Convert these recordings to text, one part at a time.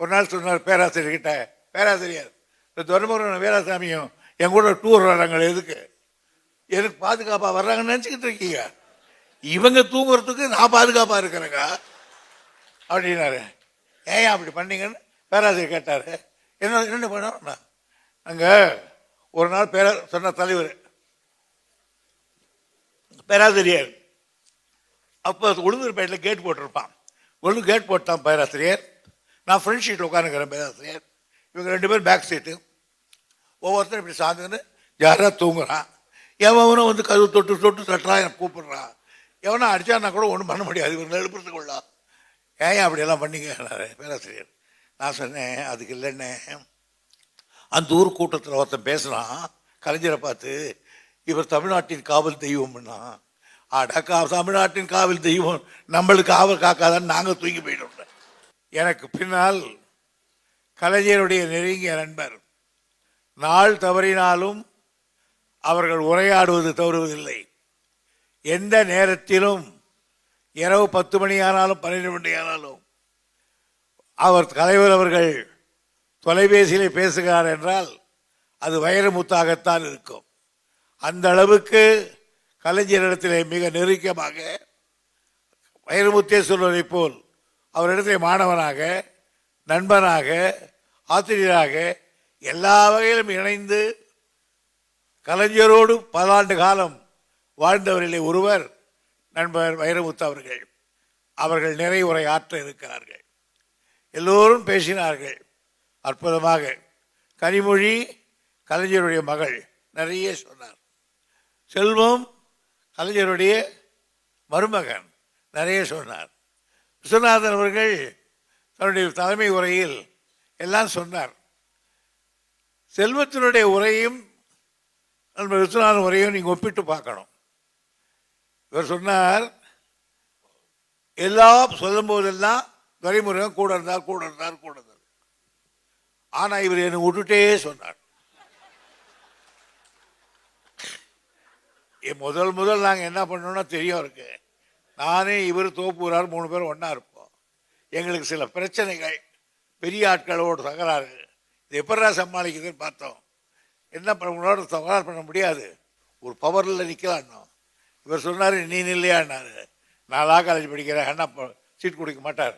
ஒரு நாள் சொன்னார் பேராசிரியர்கிட்ட பேராசிரியர் இந்த துரமுருகன் வீராசாமியும் என் கூட டூர் வர்றாங்க எதுக்கு? எனக்கு பாதுகாப்பாக வர்றாங்கன்னு நினச்சிக்கிட்டு இருக்கீங்க? இவங்க தூங்குறதுக்கு நான் பாதுகாப்பாக இருக்கிறேங்க. அப்படின்னாரு. ஏன் அப்படி பண்ணீங்கன்னு? பேராசிரியர் கேட்டார். என்ன என்ன பண்ணோம்? அங்கே ஒரு நாள் பேரா சொன்ன தலைவர் பேராசிரியர் அப்போ உளுந்தூர்பேட்டில் கேட் போட்டிருப்பான். ஒன்று கேட் போட்டான் பேராசிரியர். நான் ஃப்ரெண்ட் ஷீட்டில் உட்காந்துக்கிறேன் பேராசிரியர் இவங்க ரெண்டு பேரும் பேக் சீட்டு ஒவ்வொருத்தரும் இப்படி சாந்துன்னு யாராக தூங்குறான். எவனும் வந்து கதவு தொட்டு தொட்டு தட்டுறான் எனக்கு கூப்பிட்றான். எவனா அடித்தான்னா கூட ஒன்றும் பண்ண முடியாது இவங்க எழுப்புறதுக்குள்ளா ஏன் அப்படியெல்லாம் பண்ணிக்கிறாரு பேராசிரியர் நான் சொன்னேன் அதுக்கு இல்லைன்னே. அந்த ஊர் கூட்டத்தில் ஒருத்தன் பேசுகிறான் கலைஞரை பார்த்து இவர் தமிழ்நாட்டின் காவல் தெய்வம்னா. அடக்கா தமிழ்நாட்டின் காவல் தெய்வம் நம்மளுக்கு காவல் காக்காதான்னு நாங்கள் தூக்கி போயிட்டோம் எனக்கு பின்னால் கலைஞருடைய நெருங்கிய நண்பர். நாள் தவறினாலும் அவர்கள் உரையாடுவது தவறுவதில்லை. எந்த நேரத்திலும் இரவு பத்து மணி ஆனாலும் பன்னிரெண்டு மணி ஆனாலும் அவர் தலைவர் அவர்கள் தொலைபேசியிலே பேசுகிறார் என்றால் அது வைரமுத்தாகத்தான் இருக்கும். அந்த அளவுக்கு கலைஞரிடத்திலே மிக நெருக்கமாக வைரமுத்தே சொல்வதைப் போல் அவரிடத்திலே மாணவனாக நண்பனாக ஆசிரியராக எல்லா வகையிலும் இணைந்து கலைஞரோடு பல ஆண்டு காலம் வாழ்ந்தவரிலே ஒருவர் நண்பர் வைரமுத்து அவர்கள். அவர்கள் நிறைவுரை ஆற்ற இருக்கிறார்கள். எல்லோரும் பேசினார்கள். அற்புதமாக. கனிமொழி கலைஞருடைய மகள் நிறைய சொன்னார். செல்வம் கலைஞருடைய மருமகன் நிறைய சொன்னார். விஸ்வநாதன் அவர்கள் தன்னுடைய தலைமை உரையில் எல்லாம் சொன்னார். செல்வத்தினுடைய உரையும் நண்பர் விஸ்வநாதன் உரையும் நீங்கள் ஒப்பிட்டு பார்க்கணும். இவர் சொன்னார் எல்லாம் சொல்லும் போதெல்லாம் துரைமுருகன் கூட இருந்தார் கூட இருந்தார் கூட இருந்தார். ஆனால் இவர் என்னை விட்டுட்டே சொன்னார். எ- முதல் முதல் நாங்கள் என்ன பண்ணோம்னா தெரியும் இருக்கு நானே இவர் தோப்புறார் மூணு பேரும் ஒன்றா இருப்போம். எங்களுக்கு சில பிரச்சனைகள் பெரிய ஆட்களோடு தகராறு இது எப்படா சமாளிக்குதுன்னு பார்த்தோம். என்ன பண்ண உங்களோட தகராறு பண்ண முடியாது. ஒரு பவரில் நிற்கலான்னோம் இவர் சொன்னார் நீ இல்லையான்னாரு நான் லா காலேஜ் படிக்கிறேன். அண்ணா சீட் கொடுக்க மாட்டார்.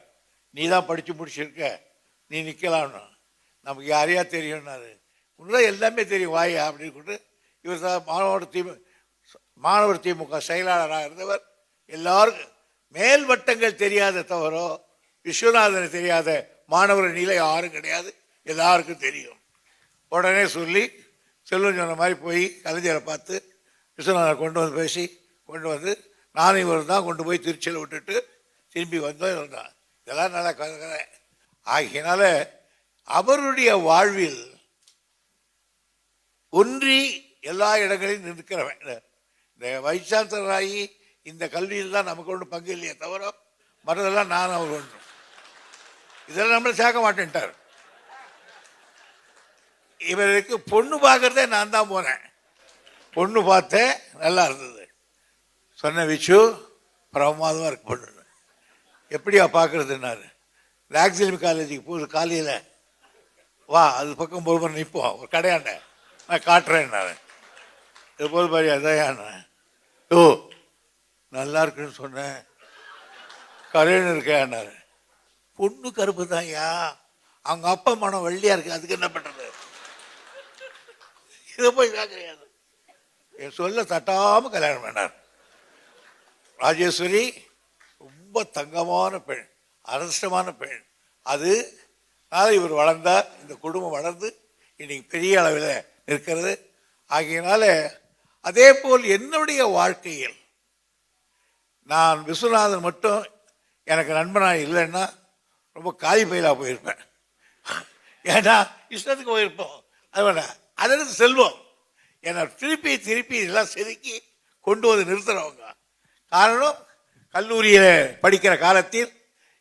நீ தான் படித்து முடிச்சிருக்க. நீ நிற்கலான்னு நமக்கு யாரையா தெரியும்னாரு. உன்னதான் எல்லாமே தெரியும். வாயா? அப்படின்னு கொண்டு இவர் தான் மாணவர் திமுக மாணவர் திமுக செயலாளராக இருந்தவர். எல்லாருக்கும் மேல் வட்டங்கள் தெரியாத தவறோ விஸ்வநாதனை தெரியாத மாணவர் நிலை யாரும் கிடையாது. எல்லாருக்கும் தெரியும். உடனே சொல்லி செல்வன் சொன்ன மாதிரி போய் கலைஞரை பார்த்து விஸ்வநாதனை கொண்டு வந்து பேசி கொண்டு வந்து நானும் இவர் தான் கொண்டு போய் திருச்சியில் விட்டுட்டு திரும்பி வந்தோம் இருந்தான் இதெல்லாம் நல்லா கதை ஆகியனால அவருடைய வாழ்வில் ஒன்றி எல்லா இடங்களிலும் நிற்கிறவன். இந்த- வைச்சாந்தராயி இந்த கல்வியில் தான் நமக்கு ஒன்றும் பங்கு இல்லையே தவிர மற்றதெல்லாம் நான் அவர் ஒன்றும். இதெல்லாம் நம்மளை சேர்க்க மாட்டேன்ட்டார். இவருக்கு பொண்ணு பார்க்கறதே நான் தான் போனேன். பொண்ணு பார்த்தேன் நல்லா இருந்தது. சொன்ன விச்சு பிரமாதமாக இருக்கு பொண்ணு எப்படியா பார்க்குறதுன்னாரு. லாக்ஸிலிம் காலேஜுக்கு போகுது காலையில் வா அது பக்கம் போய் நிற்போம் ஒரு கடையாண்ட. நான் காட்டுறேன்னாரு. இது போது பாரு அதான் ஓ நல்லா இருக்குன்னு சொன்னேன் கரையன் இருக்கேன்னாரு பொண்ணு கருப்பு தான்யா அவங்க அப்பா மனம் வெள்ளியாக இருக்கு. அதுக்கு என்ன பண்ணுறது இதை போய் கிடையாது என் சொல்ல தட்டாமல் கல்யாணம் பண்ணார். ராஜேஸ்வரி ரொம்ப தங்கமான பெண். அதிர்ஷ்டமான பெண். அது அதனால இவர் வளர்ந்தார் இந்த குடும்பம் வளர்ந்து இன்னைக்கு பெரிய அளவில் இருக்கிறது ஆகையினால அதே போல் என்னுடைய வாழ்க்கையில் நான் விஸ்வநாதன் மட்டும் எனக்கு நண்பனாக இல்லைன்னா ரொம்ப காலி பயிலாக போயிருப்பேன். ஏன்னா இஷ்டத்துக்கு போயிருப்போம். அது வேண்டாம் அதற்கு செல்வம். என்னை திருப்பி திருப்பி இதெல்லாம் செதுக்கி கொண்டு வந்து நிறுத்துறவங்க காரணம் கல்லூரியில் படிக்கிற காலத்தில்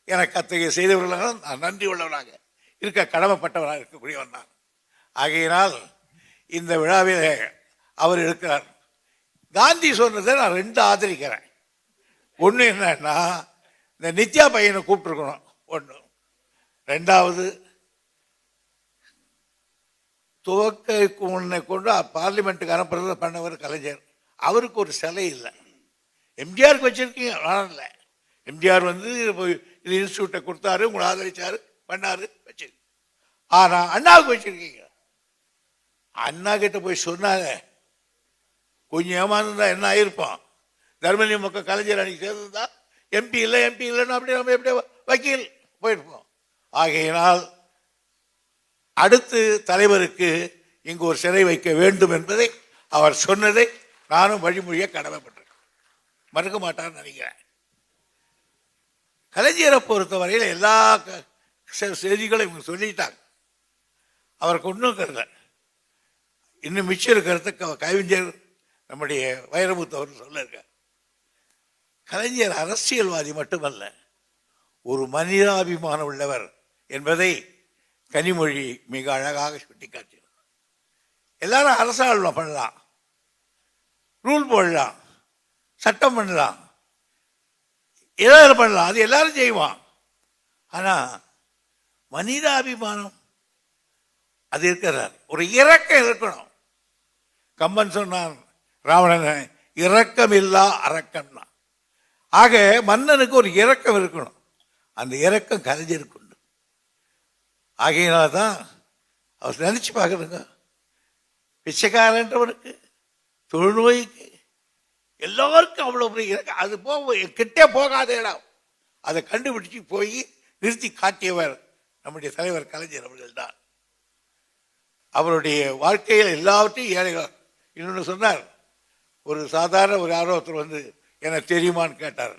எனக்கு அத்தகைய செய்தவர்களாக நான் நன்றி உள்ளவனாக இருக்க கடமைப்பட்டவனாக இருக்கக்கூடியவன் நான். ஆகையினால் இந்த விழாவில் அவர் இருக்கிறார். காந்தி சொன்னதை நான் ரெண்டு ஆதரிக்கிறேன். ஒன்று என்னன்னா இந்த நித்யா பையனை கூப்பிட்ருக்கணும் ஒன்று ரெண்டாவது துவக்க உன்னை கொண்டு பார்லிமெண்ட்டுக்கு அனுப்புறத பண்ணவர் கலைஞர். அவருக்கு ஒரு சிலை இல்லை. எம்ஜிஆருக்கு வச்சுருக்கீங்க ஆனால் இல்லை. எம்ஜிஆர் வந்து போய் இது இன்ஸ்டியூட்டை கொடுத்தாரு உங்களை ஆதரிச்சாரு பண்ணாரு வச்சிருக்கீங்க ஆனால் அண்ணாவுக்கு வச்சுருக்கீங்க. அண்ணா கிட்ட போய் சொன்னாங்க கொஞ்சம் ஏமாந்துருந்தா என்ன ஆயிருப்பான்? தர்மலிங்க மக்கள் கலைஞர் அன்னைக்கு தான் எம்பி இல்லை எம்பி இல்லைன்னா அப்படியே நம்ம எப்படி வக்கீல் போயிருப்போம். ஆகையினால் அடுத்து தலைவருக்கு இங்கு ஒரு சிறை வைக்க வேண்டும் என்பதை அவர் சொன்னதை நானும் வழிமொழிய கடமைப்பட்டிருக்கேன். மறுக்க மாட்டார்னு நினைக்கிறேன். கலைஞரை பொறுத்தவரையில் எல்லா க- செ- செய்திகளும் இவங்க சொல்லிட்டாங்க. அவருக்கு ஒன்றும் கருத இன்னும் மிச்சம் இருக்கிறதுக்கு க- கவிஞர் நம்முடைய வைரமுத்து அவர் சொல்லியிருக்கார். கலைஞர் அரசியல்வாதி மட்டுமல்ல ஒரு மனிதாபிமானம் உள்ளவர் என்பதை கனிமொழி மிக அழகாக சுட்டிக்காட்டினார் எல்லாரும் அரசாங்கம் பண்ணலாம் ரூல் போடலாம் சட்டம் பண்ணலாம் ஏதாவது பண்ணலாம் அது எல்லாரும் செய்வான். ஆனால் மனிதாபிமானம் அது இருக்கிறார். ஒரு இரக்கம் இருக்கணும். கம்பன் சொன்னான் ராவணன் இரக்கம் இல்லா அரக்கம்னா ஆக மன்னனுக்கு ஒரு இறக்கம் இருக்கணும். அந்த இறக்கம் கலைஞருக்கு உண்டு ஆகையினால தான் அவர் நினைச்சு பார்க்குறங்க பிச்சைக்காரன்றவனுக்கு தொழுநோய்க்கு எல்லோருக்கும் அவ்வளோ பெரிய இறக்கம் அது போக கிட்டே போகாத இடம். அதை கண்டுபிடிச்சு போய் நிறுத்தி காட்டியவர் நம்முடைய தலைவர் கலைஞர் அவர்கள் தான் அவருடைய வாழ்க்கையில் எல்லாவற்றையும் ஏழைகள் இன்னொன்று சொன்னார் ஒரு சாதாரண ஒரு யாரோ ஒருத்தர் வந்து எனக்கு தெரியுமான்னு கேட்டார்.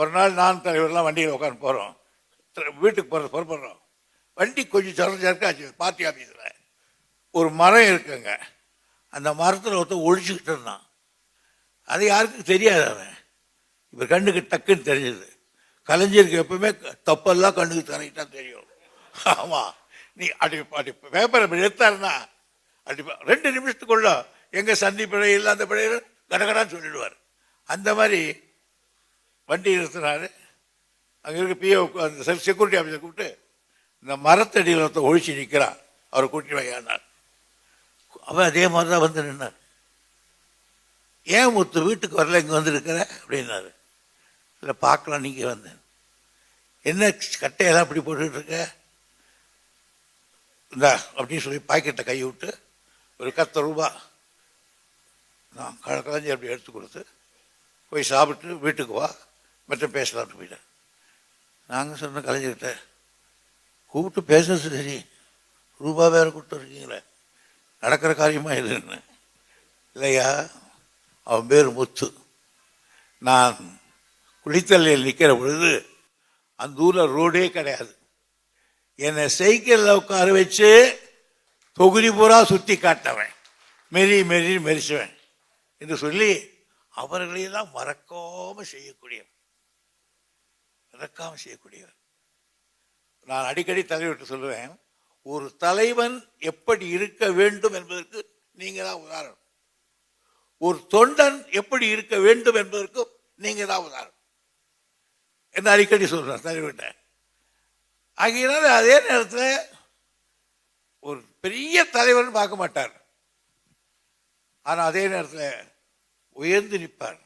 ஒரு நாள் நான் தலைவர்லாம் வண்டியில் உட்காந்து போகிறோம் வீட்டுக்கு போகிற புறப்படுறோம். வண்டி கொஞ்சம் சரம் சரக்காச்சு பார்ட்டி ஆஃபீஸில் ஒரு மரம் இருக்குங்க. அந்த மரத்தில் ஒருத்தர் ஒழிச்சுக்கிட்டு இருந்தான். அது யாருக்கும் தெரியாது அவன். இப்போ கண்ணுக்கு டக்குன்னு தெரிஞ்சது. கலைஞருக்கு எப்பவுமே தப்பெல்லாம் கண்ணுக்கு தரையிட்டா தெரியும். ஆமாம் நீ அப்படி அப்படி பேப்பரை எடுத்தாருன்னா அப்படி ரெண்டு நிமிஷத்துக்குள்ள எங்கே சந்தி பிழை இல்லை அந்த பிழை கடகடான்னு சொல்லிடுவார். அந்த மாதிரி வண்டி நிறுத்தினார். அங்கே இருக்க பிஓ அந்த செக்யூரிட்டி ஆஃபீஸர் கூப்பிட்டு இந்த மரத்தடியில் ஒருத்தன் ஒழிச்சு நிற்கிறான் அவரை கூட்டி வையானார் அவன் அதே மாதிரி தான் வந்து நின்னார். ஏன் முத்து வீட்டுக்கு வரல இங்கே வந்துருக்கிற? அப்படின்னாரு. இல்லை பார்க்கலாம் நீங்கள் வந்தேன். என்ன கட்டையெல்லாம் இப்படி போட்டுட்டு இருக்க? இந்தா அப்படின்னு சொல்லி பாக்கெட்டை கை விட்டு ஒரு கத்த ரூபா நான் கலைஞர் அப்படி எடுத்து கொடுத்து போய் சாப்பிட்டு வீட்டுக்கு வா மற்ற பேசலாம்னு போயிட்டேன் நாங்கள் சொன்ன கலைஞர்கிட்ட கூப்பிட்டு பேசுறது சரி ரூபா வேற கொடுத்துருக்கீங்களே நடக்கிற காரியமா இல்லைன்னு இல்லையா அவன் பேர் முத்து. நான் குளித்தலையில் நிற்கிற பொழுது அந்த ஊரில் ரோடே கிடையாது. என்னை சைக்கிளில் உட்கார வச்சு தொகுதி பூரா சுற்றி காட்டவன். மெரி மெரி மெரிச்சவன். என்று சொல்லி அவர்களையெல்லாம் மறக்காமல் செய்யக்கூடியவர். மறக்காமல் செய்யக்கூடியவர். நான் அடிக்கடி தலைவர்கிட்ட சொல்லுவேன் ஒரு தலைவன் எப்படி இருக்க வேண்டும் என்பதற்கு நீங்கள் தான் உதாரணம். ஒரு தொண்டன் எப்படி இருக்க வேண்டும் என்பதற்கு நீங்கள் தான் உதாரணம். என்ன அடிக்கடி சொல்கிறேன் தலைவர்கிட்ட ஆகையினால அதே நேரத்தில் ஒரு பெரிய தலைவர்னு பார்க்க மாட்டார். ஆனால் அதே நேரத்தில் உயர்ந்து நிற்பார்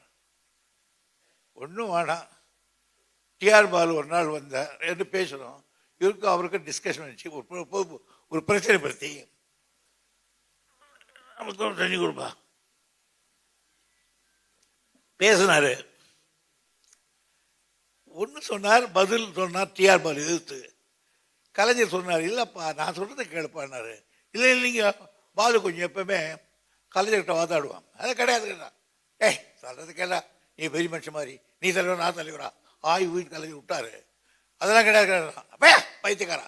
ஒன்றும் வேணாம். டிஆர் பாலு ஒரு நாள் வந்தார். என்று பேசுகிறோம் இவருக்கும் அவருக்கும் டிஸ்கஷன் வந்துச்சு ஒரு ஒரு பிரச்சனை பற்றி நமக்கு தண்ணி கொடுப்பா. பேசினார். ஒன்று சொன்னார் பதில் சொன்னார் டிஆர் பாலு எதிர்த்து. கலைஞர் சொன்னார் இல்லைப்பா நான் சொல்கிறத கேளுப்பான்னாரு இல்லை இல்லைங்க பாலு கொஞ்சம் எப்பவுமே கலைஞர்கிட்ட வாதாடுவான். அது கிடையாது கேட்டா. ஏய் சொல்கிறது கேட்டா நீ பெரிய மனுஷன் மாதிரி நீ தலைவர் நான் தலைவரா? ஆய் வீட்டு கலைஞர் விட்டாரு. அதெல்லாம் கிடையாது கிடையாது அப்பயா பைத்தியக்காரா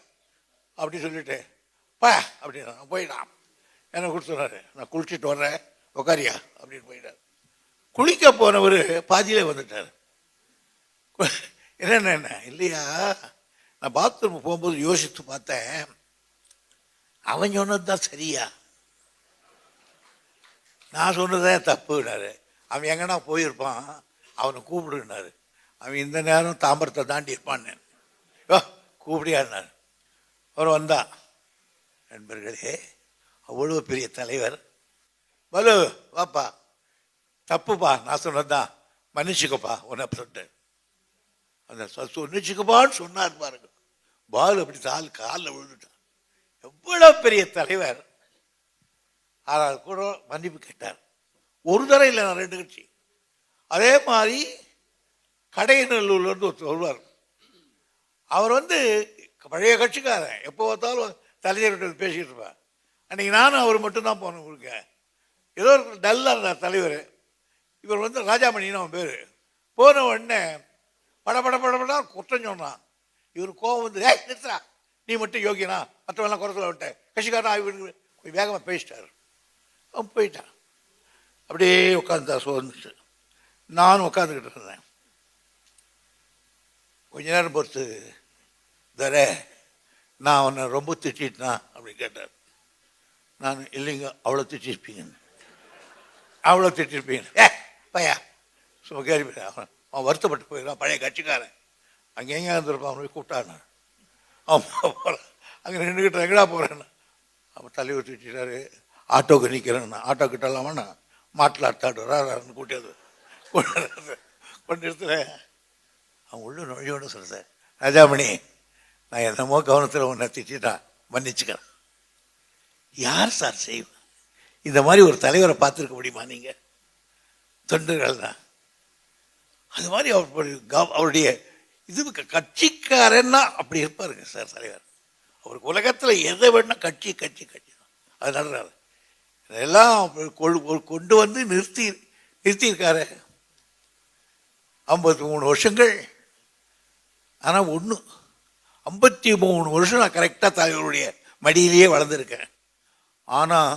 அப்படி சொல்லிட்டு பா அப்படின்னு நான் போயிட்டான். என்ன கொடுத்துறாரு நான் குளிச்சுட்டு வர்றேன். உக்காரியா? அப்படின்னு போயிட்டார். குளிக்க போனவர் பாதியிலே வந்துட்டார். என்ன என்ன இல்லையா? நான் பாத்ரூம் போகும்போது யோசித்து பார்த்தேன். அவன் சொன்னது தான் சரியா. நான் சொன்னதே தப்புனாரு அவன் எங்கன்னா போயிருப்பான் அவனை கூப்பிடுனாரு அவன் இந்த நேரம் தாம்பரத்தை தாண்டி இருப்பான்னு. யோ கூப்பிடியாருனாரு அவர் வந்தான் நண்பர்களே அவ்வளோ பெரிய தலைவர். பலு வாப்பா. தப்புப்பா நான் சொன்னதுதான் மன்னிச்சுக்கப்பா உன்னை சொல்லிட்டு. அந்த சொன்னிச்சுக்கப்பான்னு சொன்னார் பாருங்க. பால் அப்படி தாள் காலில் விழுந்துட்டான். எவ்வளோ பெரிய தலைவர். ஆனால் கூட மன்னிப்பு கேட்டார். ஒரு தடவை இல்லை நான் ரெண்டு கட்சி. அதே மாதிரி கடையநல்லூர்லேருந்து ஒருத்தர் வருவார். அவர் வந்து பழைய கட்சிக்காரன். எப்போ பார்த்தாலும் தலைவர் பேசிக்கிட்டு இருப்பார். அன்றைக்கி நானும் அவர் மட்டும்தான் போனேன் உங்களுக்கு ஏதோ ஒரு டல்லாக இருந்தார் தலைவர். இவர் வந்து ராஜாமணின்னு அவன் பேர். போன உடனே பட பட பட பட குற்றம் சொன்னான். இவர் கோவம் வந்து ஏய் நிறுத்துறா நீ மட்டும் யோகியனா மற்றவெல்லாம் குறைச்சல விட்டேன் கட்சிக்காரன் ஆகி வேகமாக பேசிட்டார். அவன் போயிட்டான். அப்படியே உட்காந்துட்டா சோர்ந்துச்சு நானும் உட்காந்துக்கிட்டு இருந்தேன். கொஞ்ச நேரம் பொறுத்து தர நான் அவனை ரொம்ப திட்டிட்டேனா? அப்படின்னு கேட்டார். நான் இல்லைங்க அவ்வளோ திட்டிருப்பீங்க அவ்வளோ திட்டிருப்பீங்க ஏ பையா. சும்மா கேள்வி அவன் அவன் வருத்தப்பட்டு போயிடலாம் பழைய கட்சிக்காரன். அங்கே எங்கே இருந்திருப்பான் அவனை போய் கூப்பிட்டான்? அவன் போகிறான் அங்கே நின்றுக்கிட்டு எங்கடா போகிறேன்னு அவன் தலைவர் திட்டாரு ஆட்டோக்கு நிற்கிறேன் ஆட்டோ கிட்டலாமாண்ணா மாட்டில் அத்தாடு ரான்னு கூட்டியது கொண்டு கொண்டு இடத்துல அவன் உள்ள நுழையோன்னு சொல்கிறேன் ராஜாமணி நான் என்னமோ கவனத்தில் உன்னை திட்டான் மன்னிச்சுக்கிறேன் யார் சார் செய்வேன் இந்த மாதிரி ஒரு தலைவரை பார்த்துருக்க முடியுமா நீங்கள் தொண்டர்கள் தான். அது மாதிரி அவர் அவருடைய இது கட்சிக்காரன்னா அப்படி இருப்பாருங்க சார் தலைவர். அவருக்கு உலகத்தில் எதை வேணா கட்சி கட்சி கட்சி தான். அது நடறாரு இதெல்லாம் கொண்டு வந்து நிறுத்தி நிறுத்தியிருக்காரு. ஐம்பத்தி மூணு வருஷங்கள். ஆனால் ஒன்று ஐம்பத்தி மூணு வருஷம் நான் கரெக்டாக தலைவருடைய மடியிலேயே வளர்ந்துருக்கேன். ஆனால்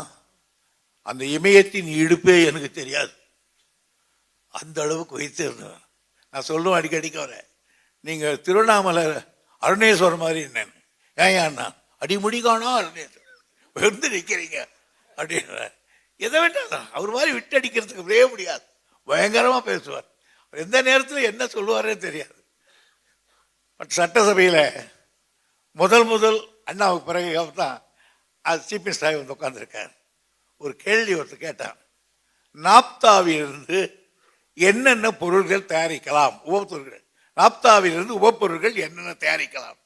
அந்த இமயத்தின் இடுப்பே எனக்கு தெரியாது. அந்த அளவுக்கு வைத்திருந்தேன் நான் சொல்லுவேன் அடிக்கடிக்கு வரேன் நீங்கள் திருவண்ணாமலை அருணேஸ்வரர் மாதிரி என்னன்னு ஏன் அண்ணா? அடிமுடி காணோம் அருணேஸ்வரர். உயர்ந்து நிற்கிறீங்க அப்படின்றார். எதை வேண்டாம் அவர் மாதிரி விட்டு அடிக்கிறதுக்கு விடவே முடியாது. பயங்கரமாக பேசுவார். அவர் எந்த நேரத்தில் என்ன சொல்லுவாரே தெரியாது. பட் சட்டசபையில் முதல் முதல் அண்ணாவுக்கு பிறகு தான் அது சிபி மினிஸ்டராக வந்து உட்காந்துருக்கார் ஒரு கேள்வி ஒருத்தர் கேட்டான் நாப்தாவிலிருந்து என்னென்ன பொருள்கள் தயாரிக்கலாம்? உபப்பொருட்கள் நாப்தாவிலிருந்து உபப்பொருட்கள் என்னென்ன தயாரிக்கலாம்?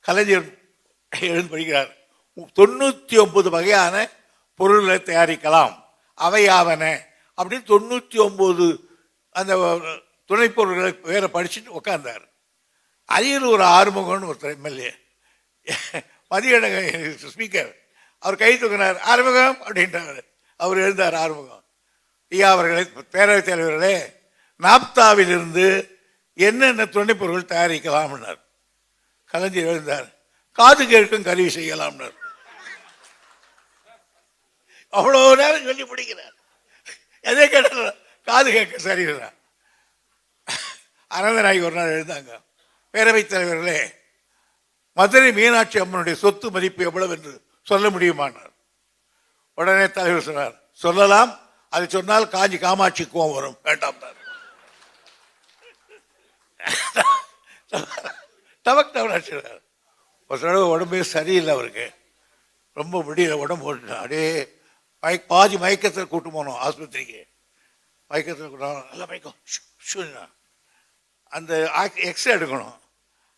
கலைஞர் எழுந்து படிக்கிறார். தொண்ணூற்றி ஒன்பது வகையான பொருள்களை தயாரிக்கலாம். அவையாவன அப்படின்னு தொண்ணூற்றி ஒம்பது அந்த துணைப் பொருள்களை வேற படிச்சுட்டு உட்காந்தார் அரியலூர் ஒரு ஆறுமுகம்னு ஒருத்தர் எம்எல்ஏ. மதிய ஸ்பீக்கர். அவர் கை தூக்கினார் ஆறுமுகம் அப்படின்றார். அவர் எழுந்தார் ஆறுமுகம். ஐயா அவர்களே பேரவைத் தலைவர்களே நாப்தாவிலிருந்து என்னென்ன துணைப் பொருட்கள் தயாரிக்கலாம்னார் கலைஞர் எழுந்தார் காது கேட்கும் கருவி செய்யலாம்னார் அவ்வளோ நேரம் சொல்லி பிடிக்கிறார் எதை கேட்டாலும் காது கேட்க சரிதான் அனந்தநாயகி ஒரு நாள் எழுந்தாங்க. பேரவைத் தலைவர்களே மதுரை மீனாட்சி அம்மனுடைய சொத்து மதிப்பு எவ்வளவு என்று சொல்ல முடியுமானார். உடனே தலைவர் சொன்னார் சொல்லலாம். அதை சொன்னால் காஞ்சி காமாட்சி கோவம் வரும். வேண்டாம் டபக் டபக் ஒரு தடவை உடம்பே சரியில்லை அவருக்கு. ரொம்ப முடியல உடம்பு போட்டு அப்படியே மயக் பாதி மயக்கத்தில் கூட்டு போனோம் ஆஸ்பத்திரிக்கு. மயக்கத்தில் கூட்டம் நல்லா மயக்கம். ஷு, அந்த எக்ஸ்ரே எடுக்கணும்.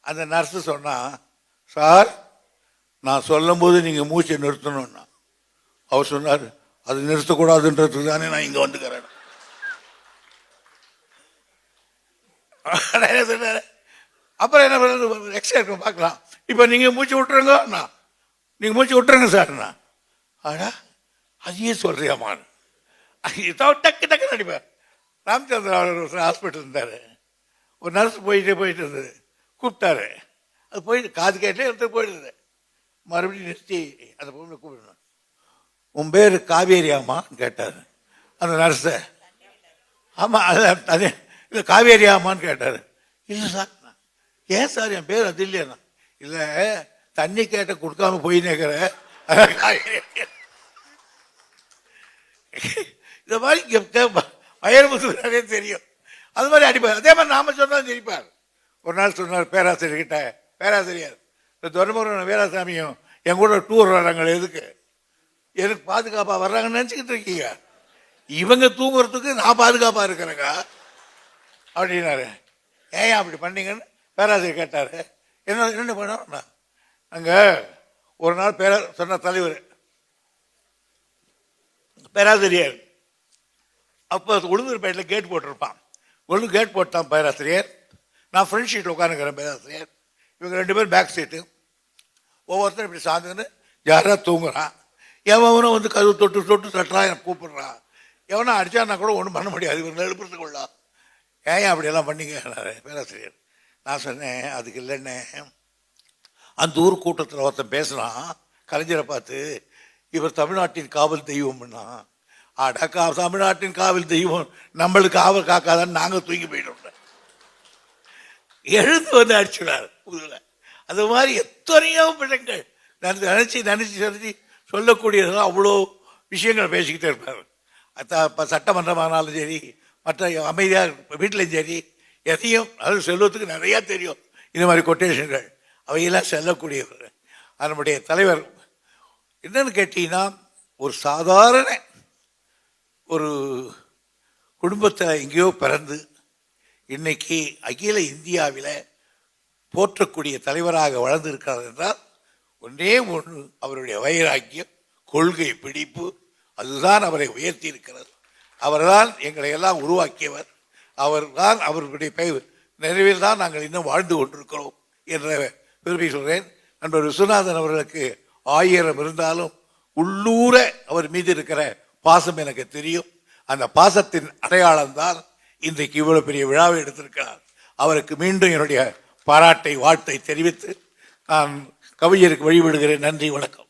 அந்த நர்ஸு சொன்னால் சார் நான் சொல்லும்போது நீங்கள் மூச்சை நிறுத்தணும்னா. அவர் சொன்னார் அது நிறுத்தக்கூடாதுன்றது தானே நான் இங்கே வந்துக்கிறேன். அப்புறம் என்ன பண்ணுறது எக்ஸ்ரே இருக்கும் பார்க்கலாம். இப்போ நீங்கள் மூச்சு விட்டுருங்க நீங்கள் மூச்சு விட்டுருங்க சார்ண்ணா. ஆடா அதையே சொல்கிறியாமான்னு டக்கு டக்கு நடிப்பேன் ராமச்சந்திர அவர் ஹாஸ்பிட்டல் இருந்தார். ஒரு நர்ஸ் போயிட்டே போயிட்டு இருந்தது. கூப்பிட்டாரு. அது போயிட்டு காது கேட்டே எடுத்து போயிடுது மறுபடியும் நிறுத்தி அந்த பொண்ணை கூப்பிடணும். உன் பேர் காவேரியாமான்னு கேட்டார். அந்த நர்ஸை ஆமாம் அது அது இல்லை காவேரியாமான்னு கேட்டார். இல்லை சார் ஏன் சார் என் பேர் அது இல்லையா? இல்லை தண்ணி கேட்ட கொடுக்காம போயின்னு நிற்கிற காவேரி. இந்த மாதிரி இங்க தெரியும். அது மாதிரி அடிப்பார் அதே மாதிரி நாம சொன்னாலும் சிரிப்பார் ஒரு நாள் சொன்னார் பேராசிரியர்கிட்ட பேராசிரியர் இந்த துரமுருகன் வீராசாமியும் என் கூட டூர் வர்றாங்களே எதுக்கு? எனக்கு பாதுகாப்பாக வர்றாங்கன்னு நினச்சிக்கிட்டு இருக்கீங்க. இவங்க தூங்குறதுக்கு நான் பாதுகாப்பாக இருக்கிறேங்க. அப்படின்னாரு. ஏன் அப்படி பண்ணீங்கன்னு பேராசிரியர் கேட்டார். என்ன என்ன பண்ணோம்? அங்கே ஒரு நாள் பேரா சொன்ன தலைவர் பேராசிரியர். அப்போ உளுந்தூர்பேட்டில் கேட் போட்டிருப்பான். ஒன்று கேட் போட்டான் பேராசிரியர். நான் ஃப்ரண்ட் ஷீட்டில் உட்காந்துக்கிறேன் பேராசிரியர். இவங்க ரெண்டு பேரும் பேக் சீட்டு ஒவ்வொருத்தரும் இப்படி சாந்துன்னு யாராவது தூங்குறான். எவனும் வந்து கதவு தொட்டு தொட்டு தட்டுறான் எனக்கு கூப்பிடுறான். எவனா அடிச்சான்னா கூட ஒன்றும் பண்ண முடியாது. இவங்க எழுப்புறதுக்குள்ள ஏன் அப்படியெல்லாம் பண்ணீங்க? பேராசிரியர். நான் சொன்னேன் அதுக்கு இல்லைன்னே அந்த ஊர் கூட்டத்தில் ஒருத்தன் பேசுகிறான் கலைஞரை பார்த்து இவர் தமிழ்நாட்டின் காவல் தெய்வம்னா அடக்கா தமிழ்நாட்டின் காவல் தெய்வம் நம்மளுக்கு காவல் காக்காதான்னு நாங்கள் தூக்கி போயிட்டோம் எழுந்து வந்து அடிச்சுடார் புதுல அது மாதிரி எத்தனையோ பிள்ளைங்கள் நினச்சி நினச்சி நினச்சி சொல்லக்கூடியதெல்லாம் அவ்வளோ விஷயங்கள் பேசிக்கிட்டே இருப்பார். இப்போ சட்டமன்றமானாலும் சரி மற்ற அமைதியாக வீட்டிலையும் சரி எதையும் அது செல்வத்துக்கு நிறையா தெரியும். இந்த மாதிரி கொட்டேஷன்கள் அவையெல்லாம் செல்லக்கூடியவர் அதனுடைய நம்முடைய தலைவர் என்னன்னு கேட்டீங்கன்னா ஒரு சாதாரண ஒரு குடும்பத்தில் எங்கேயோ பிறந்து இன்னைக்கு அகில இந்தியாவில் போற்றக்கூடிய தலைவராக வளர்ந்திருக்கிறார் என்றால் ஒன்றே ஒன்று அவருடைய வைராக்கியம் கொள்கை பிடிப்பு அதுதான் அவரை உயர்த்தி இருக்கிறது அவர்தான் எங்களை எல்லாம் உருவாக்கியவர். அவர்தான் அவருடைய பெயர். நிறைவில் தான் நாங்கள் இன்னும் வாழ்ந்து கொண்டிருக்கிறோம் என்ற பெருமை சொல்கிறேன் நண்பர் விஸ்வநாதன் அவர்களுக்கு ஆயிரம் இருந்தாலும் உள்ளூர அவர் மீது இருக்கிற பாசம் எனக்கு தெரியும். அந்த பாசத்தின் அடையாளம் தான் இன்றைக்கு இவ்வளவு பெரிய விழாவை எடுத்திருக்கிறார். அவருக்கு மீண்டும் என்னுடைய பாராட்டை வாழ்த்தை தெரிவித்து நான் கவிஞருக்கு வழிவிடுகிறேன். நன்றி வணக்கம்.